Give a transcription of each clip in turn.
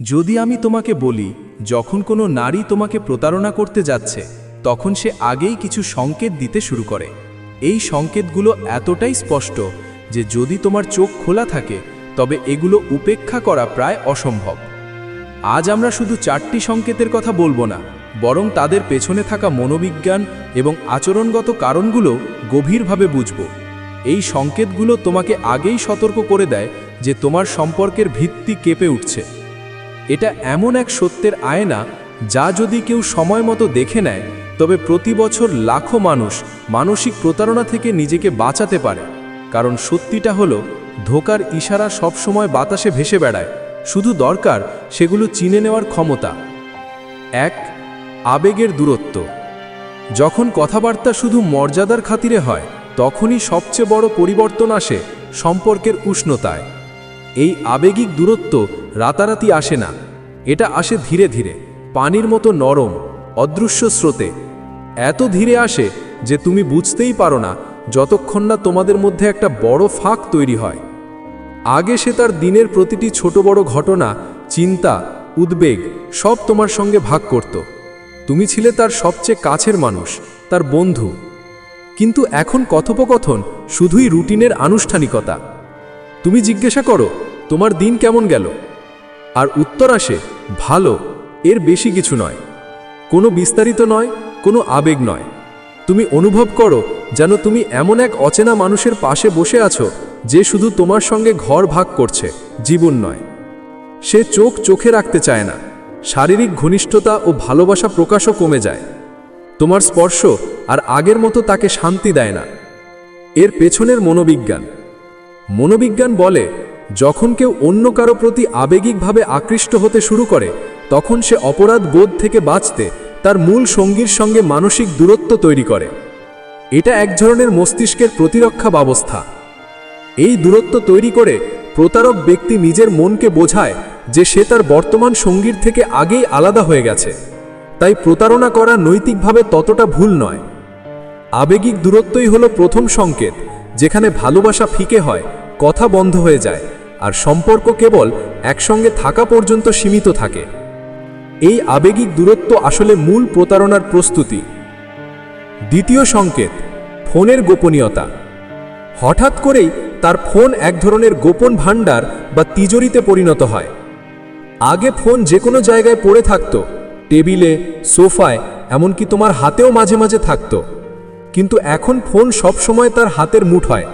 যদি আমি তোমাকে বলি, যখন কোনো নারী তোমাকে প্রতারণা করতে যাচ্ছে, তখন সে আগেই কিছু সংকেত দিতে শুরু করে। এই সংকেতগুলো এতটাই স্পষ্ট যে যদি তোমার চোখ খোলা থাকে, তবে এগুলো উপেক্ষা করা প্রায় অসম্ভব। আজ আমরা শুধু চারটি সংকেতের কথা বলব না, বরং তাদের পেছনে থাকা মনোবিজ্ঞান এবং আচরণগত কারণগুলো গভীরভাবে বুঝব। এই সংকেতগুলো তোমাকে আগেই সতর্ক করে দেয় যে তোমার সম্পর্কের ভিত্তি কেঁপে উঠছে। এটা এমন এক সত্যের আয়না যা যদি কেউ সময় মতো দেখে নেয়, তবে প্রতি বছর লাখো মানুষ মানসিক প্রতারণা থেকে নিজেকে বাঁচাতে পারে। কারণ সত্যিটা হলো, ধোকার ইশারা সবসময় বাতাসে ভেসে বেড়ায়। শুধু দরকার সেগুলো চিনে নেওয়ার ক্ষমতা। এক, আবেগের দূরত্ব। যখন কথাবার্তা শুধু মর্যাদার খাতিরে হয়, তখনই সবচেয়ে বড় পরিবর্তন আসে সম্পর্কের উষ্ণতায়। এই আবেগিক দূরত্ব রাতারাতি আসে না। এটা আসে ধীরে ধীরে, পানির মতো নরম, অদৃশ্য স্রোতে। এত ধীরে আসে যে তুমি বুঝতেই পারো না যতক্ষণ না তোমাদের মধ্যে একটা বড় ফাঁক তৈরি হয়। আগে সে তার দিনের প্রতিটি ছোট বড় ঘটনা, চিন্তা, উদ্বেগ, সব তোমার সঙ্গে ভাগ করত। তুমি ছিলে তার সবচেয়ে কাছের মানুষ, তার বন্ধু। কিন্তু এখন কথোপকথন শুধুই রুটিনের আনুষ্ঠানিকতা। তুমি জিজ্ঞাসা করো, তোমার দিন কেমন গেল? আর উত্তর আসে, ভালো, এর বেশি কিছু নয়। কোনো বিস্তারিত নয়, কোনো আবেগ নয়। তুমি অনুভব করো যেন তুমি এমন এক অচেনা মানুষের পাশে বসে আছো যে শুধু তোমার সঙ্গে ঘর ভাগ করছে, জীবন নয়। সে চোখ চোখে রাখতে চায় না। শারীরিক ঘনিষ্ঠতা ও ভালোবাসা প্রকাশও কমে যায়। তোমার স্পর্শ আর আগের মতো তাকে শান্তি দেয় না। এর পেছনের মনোবিজ্ঞান। মনোবিজ্ঞান বলে যখন কেউ অন্য কারও প্রতি আবেগিকভাবে আকৃষ্ট হতে শুরু করে, তখন সে অপরাধ বোধ থেকে বাঁচতে তার মূল সঙ্গীর সঙ্গে মানসিক দূরত্ব তৈরি করে। এটা এক ধরনের মস্তিষ্কের প্রতিরক্ষা ব্যবস্থা। এই দূরত্ব তৈরি করে প্রতারক ব্যক্তি নিজের মনকে বোঝায় যে সে তার বর্তমান সঙ্গীর থেকে আগেই আলাদা হয়ে গেছে। তাই প্রতারণা করা নৈতিকভাবে ততটা ভুল নয়। আবেগিক দূরত্বই হলো প্রথম সংকেত, যেখানে ভালোবাসা ফিকে হয়, কথা বন্ধ হয়ে যায় আর সম্পর্ক কেবল একসঙ্গে থাকা পর্যন্ত সীমিত থাকে। এই আবেগিক দূরত্ব আসলে মূল প্রতারণার প্রস্তুতি। দ্বিতীয় সংকেত, ফোনের গোপনীয়তা। হঠাৎ করেই তার ফোন এক ধরনের গোপন ভাণ্ডার বা তিজোরিতে পরিণত হয়। আগে ফোন যে কোনো জায়গায় পড়ে থাকতো, টেবিলে, সোফায়, এমনকি তোমার হাতেও মাঝে মাঝে থাকতো। কিন্তু এখন ফোন সবসময় তার হাতের মুঠ হয়।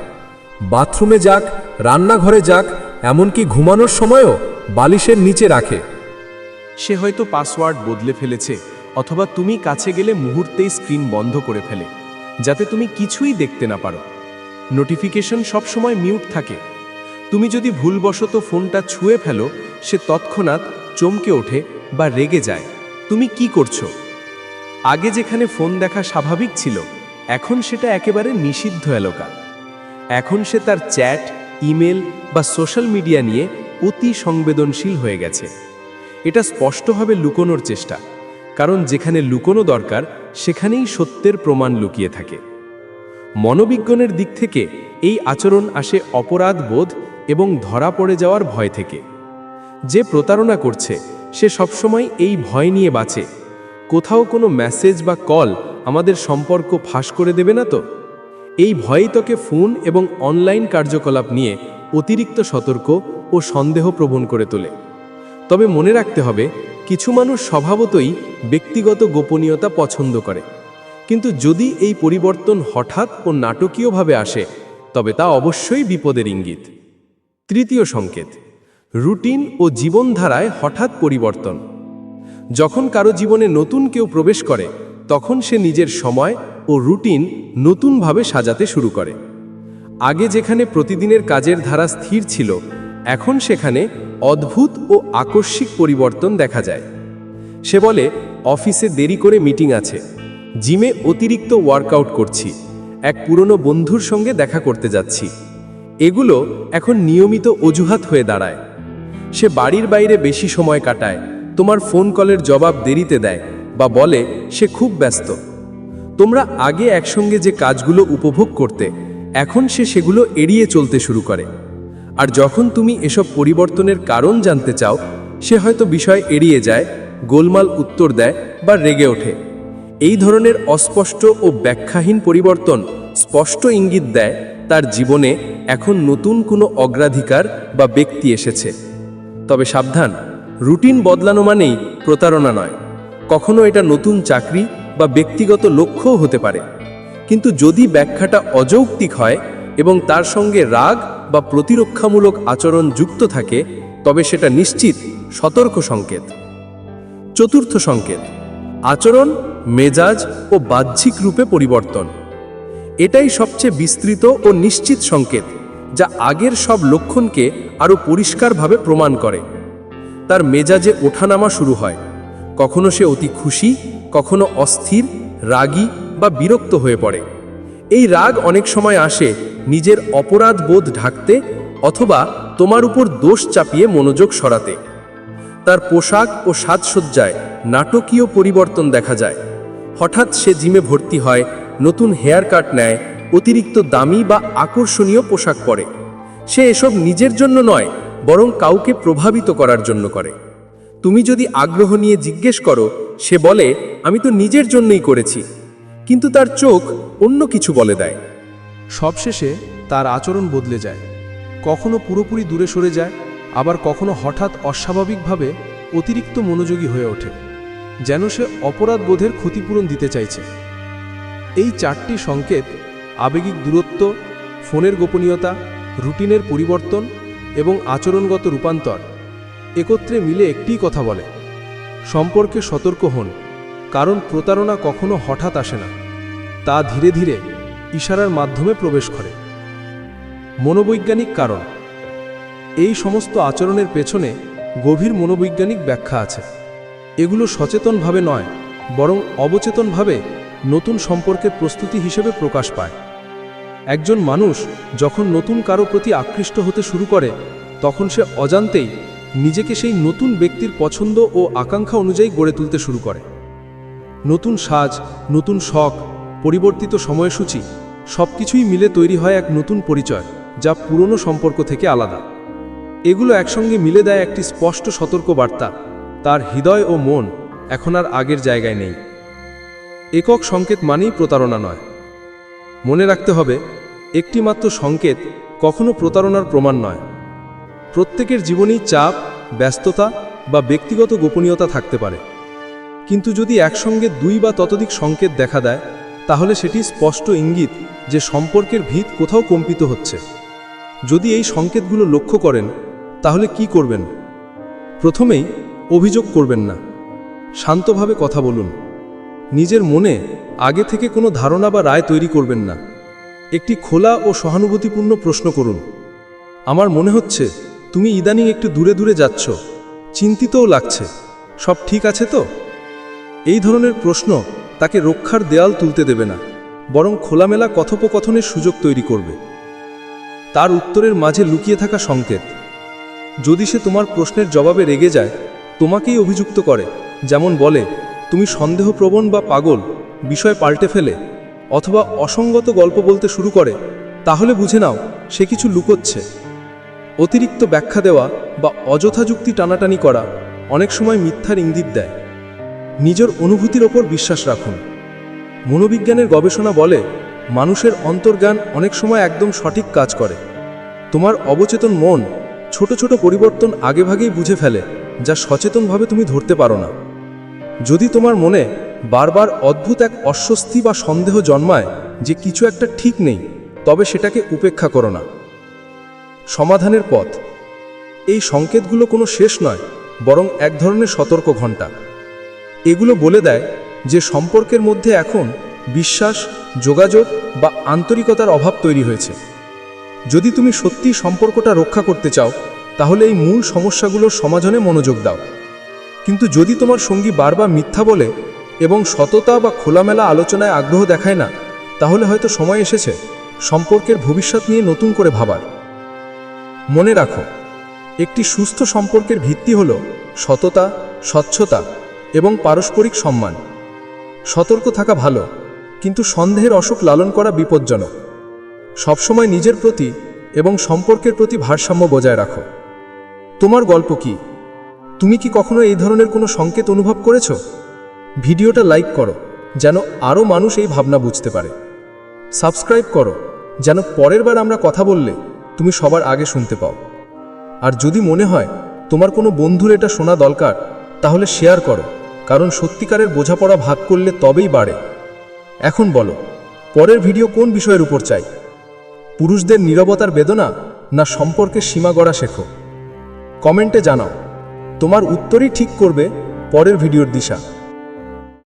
বাথরুমে যাক, রান্নাঘরে যাক এমনকি ঘুমানোর সময়ও বালিশের নিচে রাখে। সে হয়তো পাসওয়ার্ড বদলে ফেলেছে, অথবা তুমি কাছে গেলে মুহূর্তেই স্ক্রিন বন্ধ করে ফেলে, যাতে তুমি কিছুই দেখতে না পারো। নোটিফিকেশন সবসময় মিউট থাকে। তুমি যদি ভুলবশত ফোনটা ছুঁয়ে ফেলো, সে তৎক্ষণাৎ চমকে ওঠে বা রেগে যায়। তুমি কি করছ? আগে যেখানে ফোন দেখা স্বাভাবিক ছিল, এখন সেটা একেবারে নিষিদ্ধ এলাকা। এখন সে তার চ্যাট ইমেল বা সোশ্যাল মিডিয়া নিয়ে অতি সংবেদনশীল হয়ে গেছে। এটা স্পষ্টভাবে লুকোনোর চেষ্টা, কারণ যেখানে লুকোনো দরকার, সেখানেই সত্যের প্রমাণ লুকিয়ে থাকে। মনোবিজ্ঞানের দিক থেকে এই আচরণ আসে অপরাধ বোধ এবং ধরা পড়ে যাওয়ার ভয় থেকে। যে প্রতারণা করছে, সে সবসময় এই ভয় নিয়ে বাঁচে। কোথাও কোনো মেসেজ বা কল আমাদের সম্পর্ক ফাঁস করে দেবে না তো? এই ভয়ই তোকে ফোন এবং অনলাইন কার্যকলাপ নিয়ে অতিরিক্ত সতর্ক ও সন্দেহ প্রবণ করে তোলে। তবে মনে রাখতে হবে, কিছু মানুষ স্বভাবতই ব্যক্তিগত গোপনীয়তা পছন্দ করে। কিন্তু যদি এই পরিবর্তন হঠাৎ ও নাটকীয়ভাবে আসে, তবে তা অবশ্যই বিপদের ইঙ্গিত। তৃতীয় সংকেত, রুটিন ও জীবনধারায় হঠাৎ পরিবর্তন। যখন কারও জীবনে নতুন কেউ প্রবেশ করে, তখন সে নিজের সময় ও রুটিন নতুনভাবে সাজাতে শুরু করে। আগে যেখানে প্রতিদিনের কাজের ধারা স্থির ছিল, এখন সেখানে অদ্ভুত ও আকস্মিক পরিবর্তন দেখা যায়। সে বলে, অফিসে দেরি করে মিটিং আছে। জিমে অতিরিক্ত ওয়ার্কআউট করছি। এক পুরনো বন্ধুর সঙ্গে দেখা করতে যাচ্ছি। এগুলো এখন নিয়মিত অজুহাত হয়ে দাঁড়ায়। সে বাড়ির বাইরে বেশি সময় কাটায়। তোমার ফোন কলের জবাব দেরিতে দেয় বা বলে সে খুব ব্যস্ত। তোমরা আগে একসঙ্গে যে কাজগুলো উপভোগ করতে, এখন সে সেগুলো এড়িয়ে চলতে শুরু করে। আর যখন তুমি এসব পরিবর্তনের কারণ জানতে চাও, সে হয়তো বিষয় এড়িয়ে যায়, গোলমাল উত্তর দেয় বা রেগে ওঠে। এই ধরনের অস্পষ্ট ও ব্যাখ্যাহীন পরিবর্তন স্পষ্ট ইঙ্গিত দেয় তার জীবনে এখন নতুন কোনো অগ্রাধিকার বা ব্যক্তি এসেছে। তবে সাবধান, রুটিন বদলানো মানেই প্রতারণা নয়। কখনো এটা নতুন চাকরি বা ব্যক্তিগত লক্ষ্যও হতে পারে। কিন্তু যদি ব্যাখ্যাটা অযৌক্তিক হয় এবং তার সঙ্গে রাগ বা প্রতিরক্ষামূলক আচরণ যুক্ত থাকে, তবে সেটা নিশ্চিত সতর্ক সংকেত। চতুর্থ সংকেত, আচরণ, মেজাজ ও বাহ্যিক রূপে পরিবর্তন। এটাই সবচেয়ে বিস্তৃত ও নিশ্চিত সংকেত, যা আগের সব লক্ষণকে আরও পরিষ্কারভাবে প্রমাণ করে। তার মেজাজে ওঠানামা শুরু হয়। কখনো সে অতি খুশি কখনো অস্থির, রাগী বা বিরক্ত হয়ে পড়ে। এই রাগ অনেক সময় আসে নিজের অপরাধ বোধ ঢাকতে অথবা তোমার উপর দোষ চাপিয়ে মনোযোগ সরাতে। তার পোশাক ও সাজসজ্জায় নাটকীয় পরিবর্তন দেখা যায়। হঠাৎ সে জিমে ভর্তি হয়, নতুন হেয়ার কাট নেয়, অতিরিক্ত দামি বা আকর্ষণীয় পোশাক পরে। সে এসব নিজের জন্য নয়, বরং কাউকে প্রভাবিত করার জন্য করে। তুমি যদি আগ্রহ নিয়ে জিজ্ঞেস করো সে বলে, আমি তো নিজের জন্যই করেছি। কিন্তু তার চোখ অন্য কিছু বলে দেয়। সবশেষে তার আচরণ বদলে যায়। কখনো পুরোপুরি দূরে সরে যায়, আবার কখনো হঠাৎ অস্বাভাবিকভাবে অতিরিক্ত মনোযোগী হয়ে ওঠে, যেন সে অপরাধ বোধের ক্ষতিপূরণ দিতে চাইছে। এই চারটি সংকেত আবেগিক দূরত্ব, ফোনের গোপনীয়তা, রুটিনের পরিবর্তন এবং আচরণগত রূপান্তর একত্রে মিলে একটিই কথা বলে। সম্পর্কে সতর্ক হন, কারণ প্রতারণা কখনো হঠাৎ আসে না। তা ধীরে ধীরে ইশারার মাধ্যমে প্রবেশ করে। মনোবৈজ্ঞানিক কারণ। এই সমস্ত আচরণের পেছনে গভীর মনোবৈজ্ঞানিক ব্যাখ্যা আছে। এগুলো সচেতনভাবে নয়, বরং অবচেতনভাবে নতুন সম্পর্কের প্রস্তুতি হিসেবে প্রকাশ পায়। একজন মানুষ যখন নতুন কারও প্রতি আকৃষ্ট হতে শুরু করে, তখন সে অজান্তেই নিজেকে সেই নতুন ব্যক্তির পছন্দ ও আকাঙ্ক্ষা অনুযায়ী গড়ে তুলতে শুরু করে। নতুন সাজ, নতুন শখ, পরিবর্তিত সময়সূচি সব কিছুই মিলে তৈরি হয় এক নতুন পরিচয়, যা পুরনো সম্পর্ক থেকে আলাদা। এগুলো একসঙ্গে মিলে দেয় একটি স্পষ্ট সতর্ক বার্তা তার হৃদয় ও মন এখন আর আগের জায়গায় নেই। একক সংকেত মানেই প্রতারণা নয়। মনে রাখতে হবে, একটিমাত্র সংকেত কখনো প্রতারণার প্রমাণ নয়। প্রত্যেকের জীবনেই চাপ, ব্যস্ততা বা ব্যক্তিগত গোপনীয়তা থাকতে পারে। কিন্তু যদি একসঙ্গে দুই বা ততোধিক সংকেত দেখা দেয়, তাহলে সেটি স্পষ্ট ইঙ্গিত যে সম্পর্কের ভিত কোথাও কম্পিত হচ্ছে। যদি এই সংকেতগুলো লক্ষ্য করেন, তাহলে কি করবেন? প্রথমেই অভিযোগ করবেন না। শান্তভাবে কথা বলুন। নিজের মনে আগে থেকে কোনো ধারণা বা রায় তৈরি করবেন না। একটি খোলা ও সহানুভূতিপূর্ণ প্রশ্ন করুন। আমার মনে হচ্ছে তুমি ইদানিং একটু দূরে দূরে যাচ্ছ। চিন্তিতও লাগছে। সব ঠিক আছে তো? এই ধরনের প্রশ্ন তাকে রক্ষার দেয়াল তুলতে দেবে না, বরং খোলামেলা কথোপকথনের সুযোগ তৈরি করবে। তার উত্তরের মাঝে লুকিয়ে থাকা সংকেত। যদি সে তোমার প্রশ্নের জবাবে রেগে যায়, তোমাকেই অভিযুক্ত করে, যেমন বলে, তুমি সন্দেহপ্রবণ বা পাগল, বিষয় পাল্টে ফেলে, অথবা অসঙ্গত গল্প বলতে শুরু করে, তাহলে বুঝে নাও, সে কিছু লুকোচ্ছে। অতিরিক্ত ব্যাখ্যা দেওয়া বা অযথা যুক্তি টানাটানি করা অনেক সময় মিথ্যার ইঙ্গিত দেয়। নিজের অনুভূতির ওপর বিশ্বাস রাখুন। মনোবিজ্ঞানের গবেষণা বলে, মানুষের অন্তর্জ্ঞান অনেক সময় একদম সঠিক কাজ করে। তোমার অবচেতন মন ছোট ছোট পরিবর্তন আগেভাগেই বুঝে ফেলে, যা সচেতনভাবে তুমি ধরতে পারো না। যদি তোমার মনে বারবার অদ্ভুত এক অস্বস্তি বা সন্দেহ জন্মায় যে কিছু একটা ঠিক নেই, তবে সেটাকে উপেক্ষা করো না। সমাধানের পথ। এই সংকেতগুলো কোনো শেষ নয়, বরং এক ধরনের সতর্ক ঘণ্টা। এগুলো বলে দেয় যে সম্পর্কের মধ্যে এখন বিশ্বাস, যোগাযোগ বা আন্তরিকতার অভাব তৈরি হয়েছে। যদি তুমি সত্যি সম্পর্কটা রক্ষা করতে চাও, তাহলে এই মূল সমস্যাগুলোর সমাধানে মনোযোগ দাও। কিন্তু যদি তোমার সঙ্গী বারবার মিথ্যা বলে এবং সততা বা খোলামেলা আলোচনায় আগ্রহ দেখায় না, তাহলে হয়তো সময় এসেছে। সম্পর্কের ভবিষ্যৎ নিয়ে নতুন করে ভাবার। মনে রাখো, একটি সুস্থ সম্পর্কের ভিত্তি হল সততা, স্বচ্ছতা এবং পারস্পরিক সম্মান। সতর্ক থাকা ভালো, কিন্তু সন্দেহের অসুখ লালন করা বিপজ্জনক। সবসময় নিজের প্রতি এবং সম্পর্কের প্রতি ভারসাম্য বজায় রাখো। তোমার গল্প কি? তুমি কি কখনো এই ধরনের কোনো সংকেত অনুভব করেছ? ভিডিওটা লাইক করো, যেন আরও মানুষ এই ভাবনা বুঝতে পারে। সাবস্ক্রাইব করো, যেন পরের বার আমরা কথা বললে তুমি সবার আগে শুনতে পাও। আর যদি মনে হয় তোমার কোনো বন্ধুর এটা শোনা দরকার, তাহলে শেয়ার করো, কারণ সত্যিকারের বোঝাপড়া ভাগ করলে তবেই বাড়ে। এখন বলো, পরের ভিডিও কোন বিষয়ের উপর চাই? পুরুষদের নীরবতার বেদনা না সম্পর্কে সীমা গড়া শেখো? কমেন্টে জানাও, তোমার উত্তরই ঠিক করবে পরের ভিডিওর দিশা।